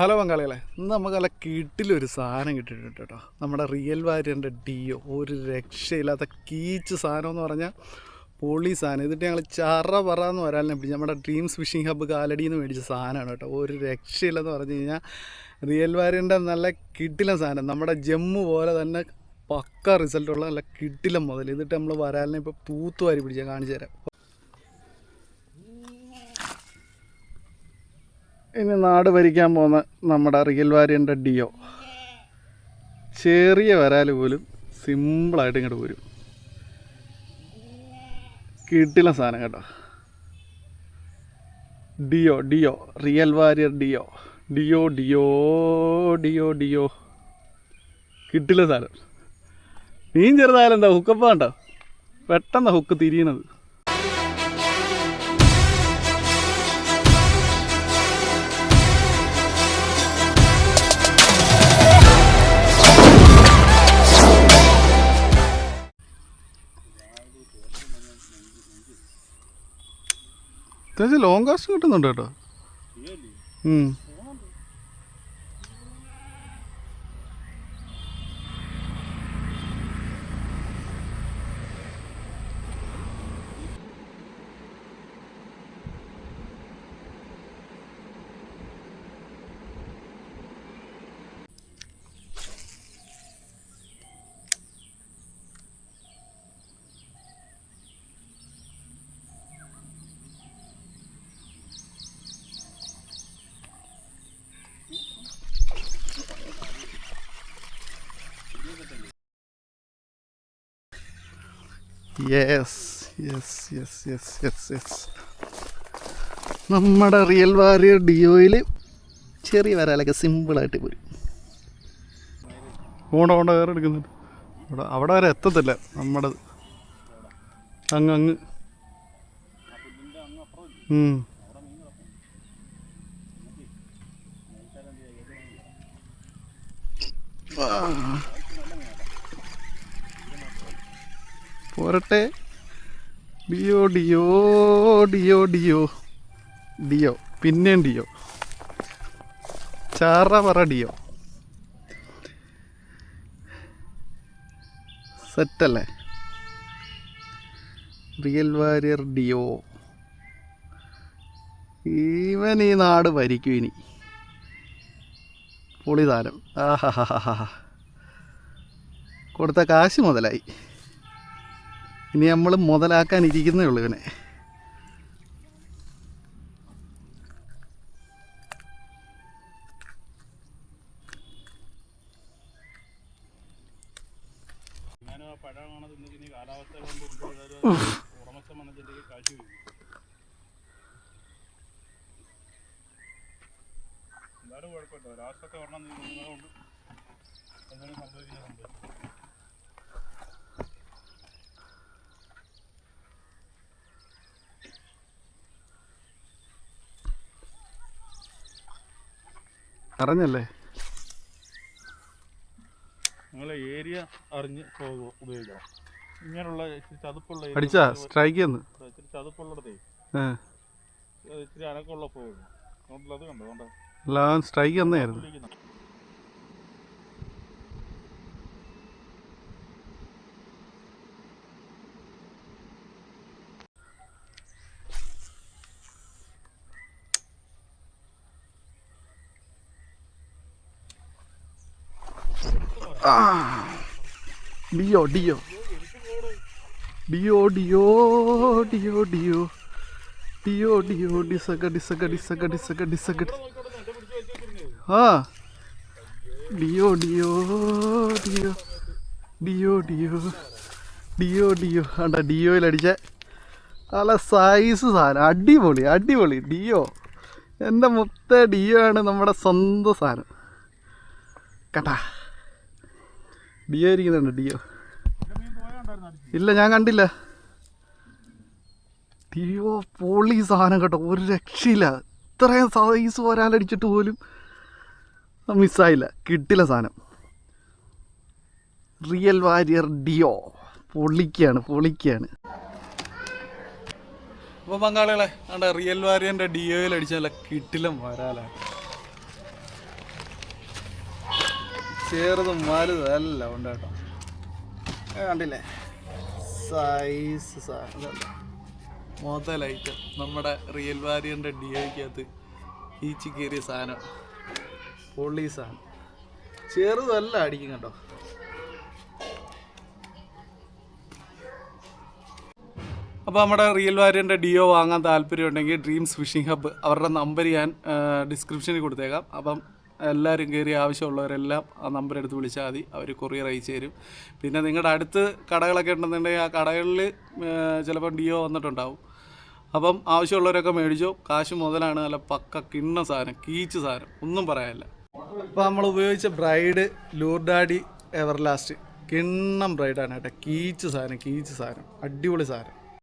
Hello പങ്കാളികളെ ഇന്ന് നമുക്ക് നല്ല കിട്ടിലൊരു സാധനം കിട്ടിയിട്ടുണ്ട് കേട്ടോ. നമ്മുടെ റിയൽ വാരിയറിന്റെ ഡിയോ ഒരു രക്ഷയില്ലാത്ത കീച്ച് സാധനം എന്ന് പറഞ്ഞാൽ പൊളി സാധനം. ഇതിട്ട് ഞങ്ങൾ ചറ പറ എന്ന് പിടിച്ച് നമ്മുടെ ഡ്രീംസ് ഫിഷിംഗ് ഹബ്ബ് കാലടിയിൽ നിന്ന് മേടിച്ച സാധനമാണ് കേട്ടോ. ഒരു രക്ഷയില്ലെന്ന് പറഞ്ഞു കഴിഞ്ഞാൽ റിയൽ വാര്യന്റെ നല്ല കിട്ടില സാധനം. നമ്മുടെ ജമ്മു പോലെ തന്നെ പക്ക റിസൾട്ടുള്ള നല്ല കിട്ടില മുതൽ ഇതിട്ട് നമ്മൾ വരാലിനെ ഇപ്പോൾ തൂത്തുവാരി പിടിച്ചാൽ കാണിച്ചു തരാം. ഇനി നാട് ഭരിക്കാൻ പോകുന്ന നമ്മുടെ റിയൽ വാരിയന്റെ ഡിയോ ചെറിയ വരാൽ പോലും സിമ്പിളായിട്ട് ഇങ്ങോട്ട് വരും കിട്ടില്ല സാധനം കേട്ടോ. ഡിയോ ഡിയോ റിയൽ വാരിയർ ഡിയോ ഡിയോ ഡിയോ ഡിയോ ഡിയോ കിട്ടില്ല സാധനം. മീൻ ചെറുതായാലും എന്താ ഹുക്കപ്പ കണ്ടോ? പെട്ടെന്ന് ഹുക്ക് തിരിയണത്. അത്യാവശ്യം ലോങ് കാസ്റ്റ് കിട്ടുന്നുണ്ട് കേട്ടോ. Yes yes yes yes yes yes നമ്മുടെ റിയൽ വാരിയർ ഡിയോയിൽ ചെറിയ വരാലൊക്കെ സിമ്പിളായിട്ട് പോരും. ഓണ്ട ഓണ്ട കയറി എടുക്കുന്നുണ്ട്. അവിടെ അവിടെ വരെ എത്തത്തില്ല നമ്മുടെ അങ്ങ് അങ്ങ്. ആ. പോരട്ടെ. ഡിയോ ഡിയോ ഡിയോ ഡിയോ. ഡിയോ. പിന്നെയും ഡിയോ. ചാറ പറ ഡിയോ. സെറ്റല്ലേ? റിയൽ വാരിയർ ഡിയോ. ഇവൻ ഈ നാട് ഭരിക്കും ഇനി. പൊളിതാരം ആഹാ കൊടുത്ത കാശ് മുതലായി. ഇനി നമ്മൾ മുതലാക്കാനിരിക്കുന്നേ ഉള്ളു ഇവനെ. എന്നാലും കുഴപ്പമില്ല രാഷ്ട്രത്തെ ഒരെണ്ണം നിങ്ങൾ കൊണ്ട് സംഭവിക്കുന്ന സംഭവിച്ചു അറിഞ്ഞല്ലേ? നിങ്ങളെ ഏരിയ അറിഞ്ഞ് പോകുക ഉപയോഗിക്കണം. ഇങ്ങനെയുള്ള ഇച്ചിരി ചതുപ്പുള്ള അടിച്ചാ സ്ട്രൈക്ക് ചെയ്യുന്നു ഇച്ചിരി ചതുപ്പുള്ളിടത്തേ. ഇച്ചിരി അനക്കമുള്ള പോകുന്നു അതുകൊണ്ടല്ല അത് കണ്ടോ അതുകൊണ്ട് സ്ട്രൈക്ക് തന്നെയായിരുന്നു ഡിയോ ഡിയോ. ഡിയോ ഡിയോ ഡിയോ ഡിയോ. ഡിയോ ഡിയോ ഡിസക ഡിസക ഡിസക ഡിസക ഡിസക ആ. ഡിയോ ഡിയോ ഡിയോ. ഡിയോ ഡിയോ. ഡിയോ ഡിയോ. ആണ്ട ഡിയോയിൽ അടിച്ച നല്ല സൈസ് സാധനം. അടിപൊളി അടിപൊളി. ഡിയോ. എന്റെ മൊത്ത ഡിയോ ആണ് നമ്മുടെ സ്വന്തം സാധനം. കേട്ടാ? ഡിയോ ഇരിക്കുന്നുണ്ട് ഡിയോ ഇല്ല ഞാൻ കണ്ടില്ല. ഡിയോ പൊളി സാധനം കേട്ടോ. ഒരു രക്ഷയില്ല. ഇത്രയും സൈസ് ഒരാളടിച്ചിട്ട് പോലും മിസ്സായില്ല കിട്ടില്ല സാധനം. റിയൽ വാരിയർ ഡിയോ പൊളിക്കാണ് പൊളിക്കാണ് അപ്പോൾ പങ്കാളികളെ റിയൽ വാരിയറിന്റെ ഡിയോയിൽ അടിച്ച കിട്ടില്ല കിട്ടിലും വരാലാണ് ചെറുതും വലുതും എല്ലാം ഉണ്ട് കേട്ടോ. കണ്ടില്ലേ? സൈസ് സാധനം ലൈറ്റ് നമ്മുടെ റിയൽ വാരിയറിന്റെ ഐക്കകത്ത് ഈച്ചി കയറിയ സാധനം. പൊള്ളി സാധനം. ചെറുതല്ല അടിക്കും കേട്ടോ. അപ്പോൾ നമ്മുടെ റിയൽ വാരിയറിന്റെ ഡിയോ വാങ്ങാൻ താല്പര്യമുണ്ടെങ്കിൽ ഡ്രീംസ് ഫിഷിംഗ് ഹബ്ബ് അവരുടെ നമ്പർ ഞാൻ ഡിസ്ക്രിപ്ഷനിൽ കൊടുത്തേക്കാം. അപ്പം എല്ലാവരും കയറി ആവശ്യമുള്ളവരെല്ലാം ആ നമ്പർ എടുത്ത് വിളിച്ചാൽ മതി. അവർ കൊറിയർ അയച്ചു തരും. പിന്നെ നിങ്ങളുടെ അടുത്ത് കടകളൊക്കെ ഉണ്ടെന്നുണ്ടെങ്കിൽ ആ കടകളിൽ ചിലപ്പോൾ ഡിയോ വന്നിട്ടുണ്ടാവും. അപ്പം ആവശ്യമുള്ളവരൊക്കെ മേടിച്ചോ. കാശ് മുതലാണ് നല്ല പക്ക കിണ്ണ സാധനം കീച്ച് സാധനം. ഒന്നും പറയാനില്ല. ഇപ്പം നമ്മൾ ഉപയോഗിച്ച ബ്രൈഡ് ലൂർഡാഡി എവർലാസ്റ്റ് കിണ്ണം ബ്രൈഡാണ് കേട്ടോ. കീച്ച് സാധനം കീച്ച് സാധനം. അടിപൊളി സാധനം.